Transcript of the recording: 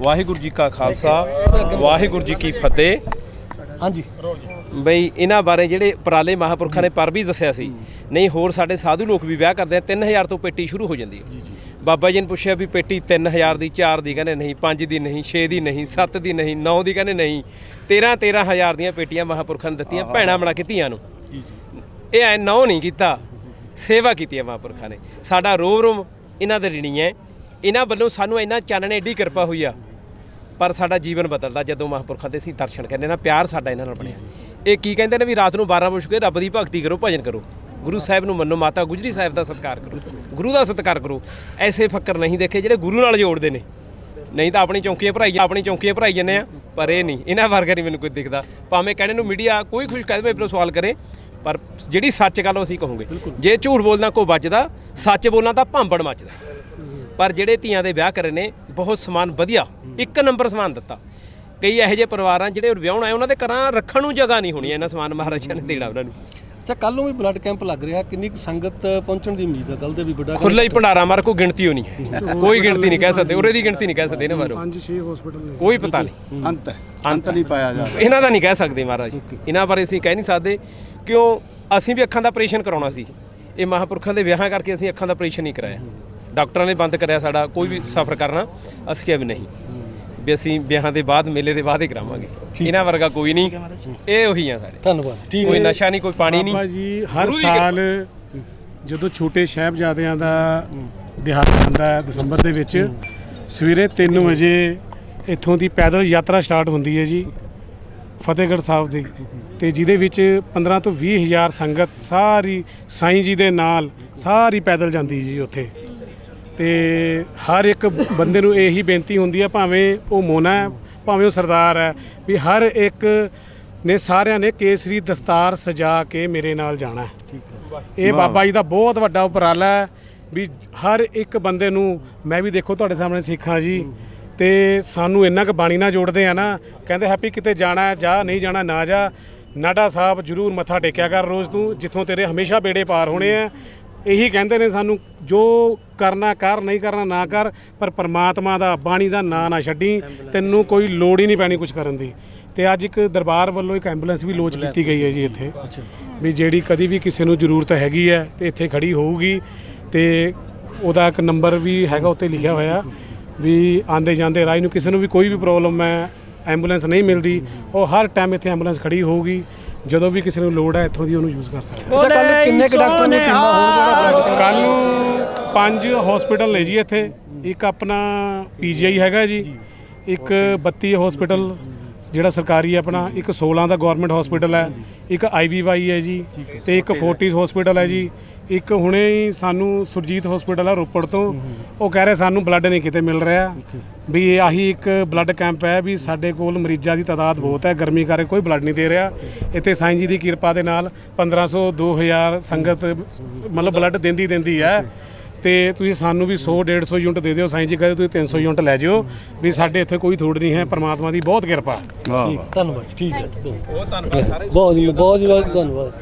ਵਾਹਿਗੁਰੂ ਜੀ ਕਾ ਖਾਲਸਾ ਵਾਹਿਗੁਰੂ ਜੀ ਕੀ ਫਤਿਹ। ਹਾਂਜੀ। ਬਈ ਇਹਨਾਂ ਬਾਰੇ ਜਿਹੜੇ ਉਪਰਾਲੇ ਮਹਾਪੁਰਖਾਂ ਨੇ ਪਰ ਵੀ ਦੱਸਿਆ ਸੀ ਨਹੀਂ ਹੋਰ ਸਾਡੇ ਸਾਧੂ ਲੋਕ ਵੀ ਵਿਆਹ ਕਰਦੇ ਆ 3000 ਤੋਂ ਪੇਟੀ ਸ਼ੁਰੂ ਹੋ ਜਾਂਦੀ ਹੈ। ਬਾਬਾ ਜੀ ਨੇ ਪੁੱਛਿਆ ਵੀ ਪੇਟੀ 3000 ਦੀ 4 ਦੀ ਕਹਿੰਦੇ ਨਹੀਂ 5 ਦੀ ਨਹੀਂ 6 ਦੀ ਨਹੀਂ 7 ਦੀ ਨਹੀਂ 9 ਦੀ ਕਹਿੰਦੇ ਨਹੀਂ 13 13000 ਦੀਆਂ ਪੇਟੀਆਂ ਮਹਾਪੁਰਖਾਂ ਨੇ ਦਿੱਤੀਆਂ ਭੈਣਾਂ ਬਣਾ ਕੇ ਧੀਆਂ ਨੂੰ। ਇਹ ਐ ਨੌ ਨਹੀਂ ਕੀਤਾ ਸੇਵਾ ਕੀਤੀ ਹੈ ਮਹਾਪੁਰਖਾਂ ਨੇ। ਸਾਡਾ ਰੋਮ ਰੋਮ ਇਹਨਾਂ ਦੇ ਰਿਣੀ ਹੈ। ਇਹਨਾਂ ਵੱਲੋਂ ਸਾਨੂੰ ਇੰਨਾ ਚਾਨਣ ਐਡੀ ਕਿਰਪਾ ਹੋਈ ਆ ਪਰ ਸਾਡਾ ਜੀਵਨ ਬਦਲਦਾ ਜਦੋਂ ਮਹਾਪੁਰਖਾਂ ਦੇ ਅਸੀਂ ਦਰਸ਼ਨ ਕਰਨੇ ਨਾ ਪਿਆਰ ਸਾਡਾ ਇਹਨਾਂ ਨਾਲ ਬਣਿਆ। ਇਹ ਕੀ ਕਹਿੰਦੇ ਨੇ ਵੀ ਰਾਤ ਨੂੰ 12 ਵਜੇ ਰੱਬ ਦੀ ਭਗਤੀ ਕਰੋ ਭਜਨ ਕਰੋ। ਗੁਰੂ ਸਾਹਿਬ ਨੂੰ ਮੰਨੋ ਮਾਤਾ ਗੁਜਰੀ ਸਾਹਿਬ ਦਾ ਸਤਿਕਾਰ ਕਰੋ। ਗੁਰੂ ਦਾ ਸਤਿਕਾਰ ਕਰੋ। ਐਸੇ ਫੱਕਰ ਨਹੀਂ ਦੇਖੇ ਜਿਹੜੇ ਗੁਰੂ ਨਾਲ ਜੋੜਦੇ ਨੇ। ਨਹੀਂ ਤਾਂ ਆਪਣੀ ਚੌਂਕੀਆਂ ਭਰਾਈ ਆਪਣੀ ਚੌਂਕੀਆਂ ਭਰਾਈ ਜਾਂਦੇ ਆ ਪਰ ਇਹ ਨਹੀਂ। ਇਹਨਾਂ ਵਰਗਾ ਨਹੀਂ ਮੈਨੂੰ ਕੋਈ ਦਿਖਦਾ। ਭਾਵੇਂ ਕਹਿਣੇ ਨੂੰ ਮੀਡੀਆ ਕੋਈ ਖੁਸ਼ ਕਦਮੇ ਪਰ ਸਵਾਲ ਕਰੇ ਪਰ ਜਿਹੜੀ ਸੱਚ ਗੱਲ ਅਸੀਂ ਕਹੋਗੇ। ਜੇ ਝੂਠ ਬੋਲਣਾ ਕੋ ਬਚਦਾ ਸੱਚ ਬੋਲਣਾ ਤਾਂ ਭਾਂਬੜ ਮੱਚਦਾ। ਪਰ ਜਿਹੜੇ ਧੀਆਂ ਦੇ ਵਿਆਹ ਕਰੇ ਨੇ ਬਹੁਤ ਸਮਾਨ ਵਧੀਆ। ਇੱਕ ਨੰਬਰ ਸਮਾਨ ਦਿੱਤਾ। ਕਈ ਇਹੋ ਜਿਹੇ ਪਰਿਵਾਰਾਂ ਜਿਹੜੇ ਵਿਆਹਣ ਆਏ ਉਹਨਾਂ ਦੇ ਘਰਾਂ ਰੱਖਣ ਨੂੰ ਜਗ੍ਹਾ ਨਹੀਂ ਹੋਣੀ ਇਹਨਾਂ ਸਮਾਨ ਮਹਾਰਾਜਾ ਨੇ ਦੇਣਾ ਉਹਨਾਂ ਨੂੰ। ਅੱਛਾ ਕੱਲ ਨੂੰ ਵੀ ਬਲੱਡ ਕੈਂਪ ਲੱਗ ਰਿਹਾ ਕਿੰਨੀ ਕੁ ਸੰਗਤ ਪਹੁੰਚਣ ਦੀ ਉਮੀਦ ਹੈ? ਕੱਲ ਦੇ ਵੀ ਵੱਡਾ ਖੁੱਲਾ ਹੀ ਭੰਡਾਰਾ ਮਾਰ ਕੋਈ ਗਿਣਤੀ ਹੋਣੀ ਹੈ। ਕੋਈ ਗਿਣਤੀ ਨਹੀਂ ਕਹਿ ਸਕਦੇ ਉਰੇ ਦੀ ਗਿਣਤੀ ਨਹੀਂ ਕਹਿ ਸਕਦੇ ਇਹਨਾਂ ਬਾਰੇ। ਪੰਜ ਛੇ ਹਸਪੀਟਲ ਨੇ। ਕੋਈ ਪਤਾ ਨਹੀਂ। ਅੰਤ ਹੈ। ਅੰਤ ਨਹੀਂ ਪਾਇਆ ਜਾ ਇਹਨਾਂ ਦਾ ਨਹੀਂ ਕਹਿ ਸਕਦੇ ਮਹਾਰਾਜ। ਇਹਨਾਂ ਬਾਰੇ ਅਸੀਂ ਕਹਿ ਨਹੀਂ ਸਕਦੇ ਕਿਉਂ ਅਸੀਂ ਵੀ ਅੱਖਾਂ ਦਾ ਆਪਰੇਸ਼ਨ ਕਰਾਉਣਾ ਸੀ। ਇਹ ਮਹਾਪੁਰਖਾਂ ਦੇ ਵਿਆਹਾਂ ਕਰਕੇ ਅਸੀਂ ਅੱਖਾਂ ਦਾ ਆਪਰੇਸ਼ਨ ਨਹੀਂ ਕਰਾਇਆ। ਡਾਕਟਰਾਂ ਨੇ ਬੰਦ ਕਰਿਆ ਸਾਡਾ ਕੋਈ ਵੀ ਸਫ਼ਰ ਕਰਨਾ ਅਸੀਂ ਕਿਹਾ ਵੀ ਨਹੀਂ। ਵੀ ਅਸੀਂ ਵਿਆਹਾਂ ਦੇ ਬਾਅਦ ਮੇਲੇ ਦੇ ਬਾਅਦ ਹੀ ਕਰਾਵਾਂਗੇ। ਇਹਨਾਂ ਵਰਗਾ ਕੋਈ ਨਹੀਂ। ਇਹ ਉਹੀ ਆ ਸਾਡੇ। ਧੰਨਵਾਦ। ਕੋਈ ਨਸ਼ਾ ਨਹੀਂ ਕੋਈ ਪਾਣੀ ਬਾਬਾ ਨਹੀਂ ਜੀ ਹਰ ਸਾਲ ਜਦੋਂ ਛੋਟੇ ਸਾਹਿਬਜ਼ਾਦਿਆਂ ਦਾ ਦਿਹਾੜਾ ਆਉਂਦਾ ਹੈ ਦਸੰਬਰ ਦੇ ਵਿੱਚ ਸਵੇਰੇ 3 ਵਜੇ ਇੱਥੋਂ ਦੀ ਪੈਦਲ ਯਾਤਰਾ ਸਟਾਰਟ ਹੁੰਦੀ ਹੈ ਜੀ ਫਤਿਹਗੜ੍ਹ ਸਾਹਿਬ ਦੀ। ਤੇ ਜਿਹਦੇ ਵਿੱਚ 15 ਤੋਂ 20 ਹਜ਼ਾਰ ਸੰਗਤ ਸਾਰੀ ਸਾਈਂ ਜੀ ਦੇ ਨਾਲ ਸਾਰੀ ਪੈਦਲ ਜਾਂਦੀ ਜੀ ਉੱਥੇ। ਤੇ ਹਰ ਇੱਕ ਬੰਦੇ ਨੂੰ ਇਹੀ ਬੇਨਤੀ ਹੁੰਦੀ ਹੈ ਭਾਵੇਂ ਉਹ ਮੋਨਾ ਹੈ ਭਾਵੇਂ ਉਹ ਸਰਦਾਰ ਹੈ ਵੀ ਹਰ ਇੱਕ ਨੇ ਸਾਰਿਆਂ ਨੇ ਕੇਸਰੀ ਦਸਤਾਰ ਸਜਾ ਕੇ ਮੇਰੇ ਨਾਲ ਜਾਣਾ ਹੈ। ਇਹ ਬਾਬਾ ਜੀ ਦਾ ਬਹੁਤ ਵੱਡਾ ਉਪਰਾਲਾ ਹੈ ਵੀ ਹਰ ਇੱਕ ਬੰਦੇ ਨੂੰ ਮੈਂ ਵੀ ਦੇਖੋ ਤੁਹਾਡੇ ਸਾਹਮਣੇ ਸਿੱਖਾਂ ਜੀ ਤੇ ਸਾਨੂੰ ਇੰਨਾ ਕੁ ਬਾਣੀ ਨਾਲ ਜੋੜਦੇ ਆ ਨਾ ਕਹਿੰਦੇ ਹੈਪੀ ਕਿਤੇ ਜਾਣਾ ਹੈ ਜਾ ਨਹੀਂ ਜਾਣਾ ਨਾ ਜਾ। ਨਾਡਾ ਸਾਹਿਬ ਜਰੂਰ ਮੱਥਾ ਟੇਕਿਆ ਕਰ ਰੋਜ਼ ਤੂੰ ਜਿੱਥੋਂ ਤੇਰੇ ਹਮੇਸ਼ਾ ਬੇੜੇ ਪਾਰ ਹੋਣੇ ਆ ਇਹੀ ਕਹਿੰਦੇ ਨੇ ਸਾਨੂੰ ਜੋ ਕਰਨਾ ਕਰ ਨਹੀਂ ਕਰਨਾ ਨਾ ਕਰ ਪਰ ਪਰਮਾਤਮਾ ਦਾ ਬਾਣੀ ਦਾ ਨਾਂ ਨਾ ਛੱਡੀ ਤੈਨੂੰ ਕੋਈ ਲੋੜ ਹੀ ਨਹੀਂ ਪੈਣੀ ਕੁਝ ਕਰਨ ਦੀ। ਤੇ ਅੱਜ ਇੱਕ ਦਰਬਾਰ ਵੱਲੋਂ ਇੱਕ ਐਂਬੂਲੈਂਸ ਵੀ ਲੋਚ ਕੀਤੀ ਗਈ ਹੈ ਜੀ ਇੱਥੇ। ਵੀ ਜਿਹੜੀ ਕਦੀ ਵੀ ਕਿਸੇ ਨੂੰ ਜ਼ਰੂਰਤ ਹੈਗੀ ਹੈ ਤੇ ਇੱਥੇ ਖੜੀ ਹੋਊਗੀ। ਤੇ ਉਹਦਾ ਇੱਕ ਨੰਬਰ ਵੀ ਹੈਗਾ ਉੱਤੇ ਲਿਖਿਆ ਹੋਇਆ ਵੀ ਆਂਦੇ ਜਾਂਦੇ ਰਾਹ ਨੂੰ ਕਿਸੇ ਨੂੰ ਵੀ ਕੋਈ ਵੀ ਪ੍ਰੋਬਲਮ ਹੈ ਐਂਬੂਲੈਂਸ ਨਹੀਂ ਮਿਲਦੀ ਉਹ ਹਰ ਟਾਈਮ ਇੱਥੇ ਐਂਬੂਲੈਂਸ ਖੜੀ ਹੋਊਗੀ। ਜਦੋਂ ਵੀ ਕਿਸੇ ਨੂੰ ਲੋੜ ਹੈ ਇੱਥੋਂ ਦੀ ਉਹਨੂੰ ਯੂਜ਼ ਕਰ ਸਕਦਾ ਅੱਛਾ ਕੱਲ ਨੂੰ ਕਿੰਨੇ ਕੁ ਡਾਕਟਰ ਨੂੰ ਟੀਮਾਂ ਹੋਣਗੀਆਂ ਕੱਲ ਨੂੰ ਪੰਜ ਹਸਪੀਟਲ ਨੇ ਜੀ ਇੱਥੇ। ਇੱਕ ਆਪਣਾ ਪੀਜੀਆਈ ਹੈਗਾ ਜੀ ਇੱਕ 32 ਹਸਪੀਟਲ ਜਿਹੜਾ ਸਰਕਾਰੀ ਹੈ ਆਪਣਾ ਇੱਕ 16 ਦਾ ਗਵਰਨਮੈਂਟ ਹਸਪੀਟਲ ਹੈ ਇੱਕ ਆਈਵੀਵਾਈ ਹੈ ਜੀ ਤੇ ਇੱਕ ਫੋਰਟਿਸ ਹਸਪੀਟਲ ਹੈ ਜੀ। ਇੱਕ ਹੁਣੇ ਹੀ ਸਾਨੂੰ ਸੁਰਜੀਤ ਹਸਪੀਟਲ ਹੈ ਰੋਪੜ ਤੋਂ। ਉਹ ਕਹਿ ਰਹੇ ਸਾਨੂੰ ਬਲੱਡ ਨਹੀਂ ਕਿਤੇ ਮਿਲ ਰਿਹਾ। ਵੀ ਇਹ ਆਹੀ ਇੱਕ ਬਲੱਡ ਕੈਂਪ ਹੈ ਵੀ ਸਾਡੇ ਕੋਲ ਮਰੀਜ਼ਾਂ ਦੀ ਤਾਦਾਦ ਬਹੁਤ ਹੈ ਗਰਮੀ ਕਰਕੇ ਕੋਈ ਬਲੱਡ ਨਹੀਂ ਦੇ ਰਿਹਾ। ਇੱਥੇ ਸਾਈਂ ਜੀ ਦੀ ਕਿਰਪਾ ਦੇ ਨਾਲ 1500 2000 ਸੰਗਤ ਮਤਲਬ ਬਲੱਡ ਦਿੰਦੀ ਦਿੰਦੀ ਹੈ ਤੇ ਤੁਸੀਂ ਸਾਨੂੰ ਵੀ 100 150 ਯੂਨਿਟ ਦੇ ਦਿਓ ਸਾਈਂ ਜੀ ਕਹਿੰਦੇ ਤੁਸੀਂ 300 ਯੂਨਿਟ ਲੈ ਜਿਓ ਵੀ ਸਾਡੇ ਇੱਥੇ ਕੋਈ ਥੋੜ ਨਹੀਂ ਹੈ ਪਰਮਾਤਮਾ ਦੀ ਬਹੁਤ ਕਿਰਪਾ। ਵਾਹ ਧੰਨਵਾਦ ਠੀਕ ਹੈ ਬਹੁਤ ਧੰਨਵਾਦ ਸਾਰੇ ਬਹੁਤ ਜੀ ਬਹੁਤ ਜੀ ਬਹੁਤ ਧੰਨਵਾਦ।